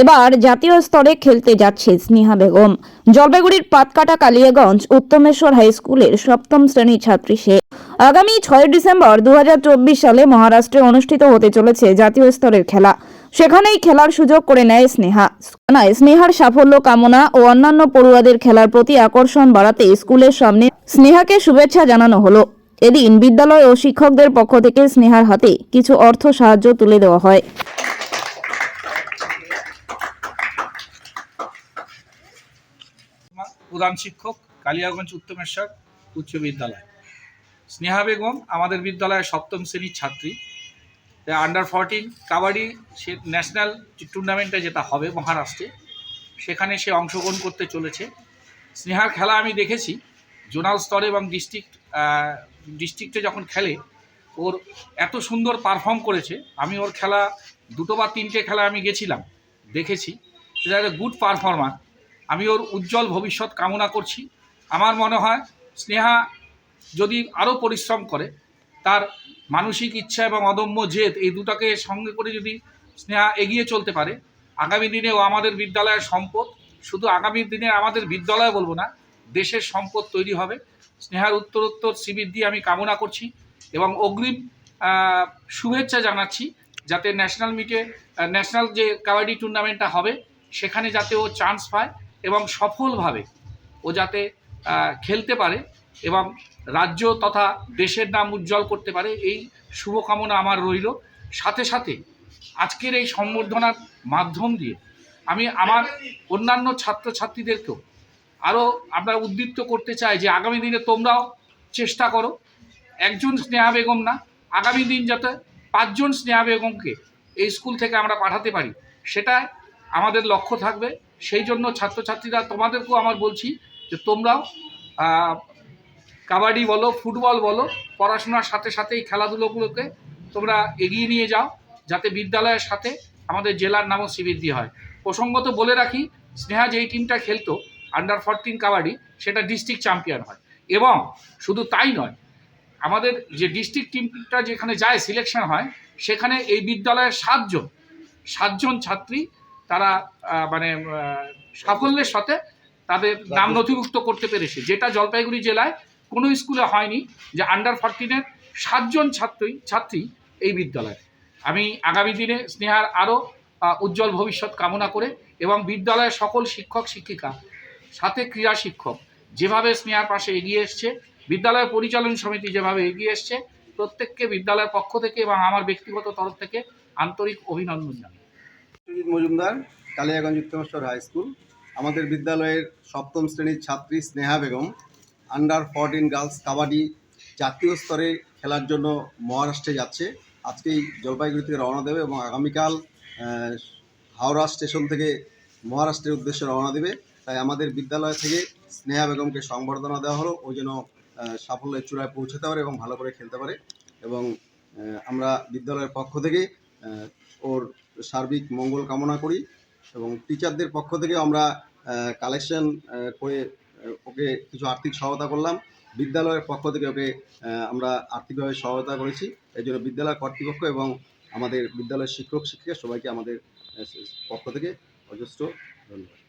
এবার জাতীয় স্তরে খেলতে যাচ্ছে স্নেহা বেগম। জলপাইগুড়ির পাতকাটা কালিয়াগঞ্জ উত্তমেশ্বর হাই স্কুলের সপ্তম শ্রেণির ছাত্রী সে। আগামী ছয় ডিসেম্বর দুহাজার চব্বিশ সালে মহারাষ্ট্রে অনুষ্ঠিত হতে চলেছে জাতীয় স্তরের খেলা। সেখানেই খেলার সুযোগ করে নেয় স্নেহা। নয়, স্নেহার সাফল্য কামনা ও অন্যান্য পড়ুয়াদের খেলার প্রতি আকর্ষণ বাড়াতে স্কুলের সামনে স্নেহাকে শুভেচ্ছা জানানো হলো। এদিন বিদ্যালয় ও শিক্ষকদের পক্ষ থেকে স্নেহার হাতে কিছু অর্থ সাহায্য তুলে দেওয়া হয় আমার প্রধান শিক্ষক, কালিয়াগঞ্জ উত্তমেশ্বর উচ্চ বিদ্যালয়। স্নেহা বেগম আমাদের বিদ্যালয়ের সপ্তম শ্রেণির ছাত্রী। আন্ডার ফোরটিন কাবাডি সে ন্যাশনাল টুর্নামেন্টে যেটা হবে মহারাষ্ট্রে, সেখানে সে অংশগ্রহণ করতে চলেছে। স্নেহার খেলা আমি দেখেছি, জোনাল স্তরে এবং ডিস্ট্রিক্ট ডিস্ট্রিক্টে যখন খেলে, ওর এত সুন্দর পারফর্ম করেছে। আমি ওর খেলা দুটো বা তিনটে খেলা আমি গেছিলাম, দেখেছি। সেটা একটা গুড পারফর্মার আমি ওর উজ্জ্বল ভবিষ্যৎ কামনা করছি। আমার মনে হয় স্নেহা যদি আরও পরিশ্রম করে, তার মানসিক ইচ্ছা এবং অদম্য জেদ এই দুটাকে সঙ্গে করে যদি স্নেহা এগিয়ে চলতে পারে, আগামী দিনে ও আমাদের বিদ্যালয়ের সম্পদ, শুধু আগামী দিনে আমাদের বিদ্যালয় বলব না, দেশের সম্পদ তৈরি হবে। স্নেহার উত্তরোত্তর দিয়ে আমি কামনা করছি এবং অগ্রিম শুভেচ্ছা জানাচ্ছি যাতে ন্যাশনাল মিটে ন্যাশনাল যে কাবাডি টুর্নামেন্টটা হবে, সেখানে যাতে ও চান্স পায়। এবং সফলভাবে ও যাতে খেলতে পারে এবং রাজ্য তথা দেশের নাম উজ্জ্বল করতে পারে, এই শুভকামনা আমার রইল। সাথে সাথে আজকের এই সম্বর্ধনার মাধ্যম দিয়ে আমি আমার অন্যান্য ছাত্রছাত্রীদেরকেও আরও আমরা উদ্দীপ্ত করতে চাই যে আগামী দিনে তোমরাও চেষ্টা করো। একজন স্নেহা বেগম না, আগামী দিন যাতে পাঁচজন স্নেহা বেগমকে এই স্কুল থেকে আমরা পাঠাতে পারি সেটা আমাদের লক্ষ্য থাকবে। সেই জন্য ছাত্রছাত্রীরা তোমাদেরকেও আমার বলছি যে তোমরাও কাবাডি বলো, ফুটবল বলো, পড়াশোনার সাথে সাথে এই খেলাধুলোগুলোকে তোমরা এগিয়ে নিয়ে যাও যাতে বিদ্যালয়ের সাথে আমাদের জেলার নামও শিবির হয়। প্রসঙ্গত বলে রাখি, স্নেহা যেই টিমটা খেলতো আন্ডার ফোরটিন কাবাডি, সেটা ডিস্ট্রিক্ট চ্যাম্পিয়ন হয়। এবং শুধু তাই নয়, আমাদের যে ডিস্ট্রিক্ট টিমটা যেখানে যায় সিলেকশন হয়, সেখানে এই বিদ্যালয়ের সাতজন সাতজন ছাত্রী তারা মানে সাফল্যের সাথে তাদের নাম নথিভুক্ত করতে পেরেছে। যেটা জলপাইগুড়ি জেলায় কোনো স্কুলে হয়নি যে আন্ডার ফোরটিনের সাতজন ছাত্রী ছাত্রী এই বিদ্যালয়ে। আমি আগামী দিনে স্নেহার আরও উজ্জ্বল ভবিষ্যৎ কামনা করে এবং বিদ্যালয়ের সকল শিক্ষক শিক্ষিকা সাথে ক্রীড়া শিক্ষক যেভাবে স্নেহার পাশে এগিয়ে এসছে বিদ্যালয় পরিচালন সমিতি যেভাবে এগিয়ে এসছে প্রত্যেককে বিদ্যালয়ের পক্ষ থেকে এবং আমার ব্যক্তিগত তরফ থেকে আন্তরিক অভিনন্দন জানাই। Sujit Majumdar Kaliyaganj Uttameshwar high school. আমাদের বিদ্যালয়ের সপ্তম শ্রেণির ছাত্রী Sneha Begum under fourteen girls kabaddi জাতীয় স্তরে খেলার জন্য মহারাষ্ট্রে যাচ্ছে। আজকেই জলপাইগুড়ি থেকে রওনা দেবে এবং আগামীকাল হাওড়া স্টেশন থেকে মহারাষ্ট্রের উদ্দেশ্যে রওনা দেবে। তাই আমাদের বিদ্যালয় থেকে স্নেহা বেগমকে সংবর্ধনা দেওয়া হলো। ও যেন আহ, সাফল্যের চূড়ায় পৌঁছাতে পারে এবং ভালো করে খেলতে পারে। এবং আমরা বিদ্যালয়ের পক্ষ থেকে ওর সার্বিক মঙ্গল কামনা করি এবং টিচারদের পক্ষ থেকে আমরা কালেকশন করে ওকে কিছু আর্থিক সহায়তা করলাম। বিদ্যালয়ের পক্ষ থেকে ওকে আমরা আর্থিকভাবে সহায়তা করেছি। এই জন্য বিদ্যালয় কর্তৃপক্ষ এবং আমাদের বিদ্যালয়ের শিক্ষক, শিক্ষিকা সবাইকে আমাদের পক্ষ থেকে অজস্র ধন্যবাদ।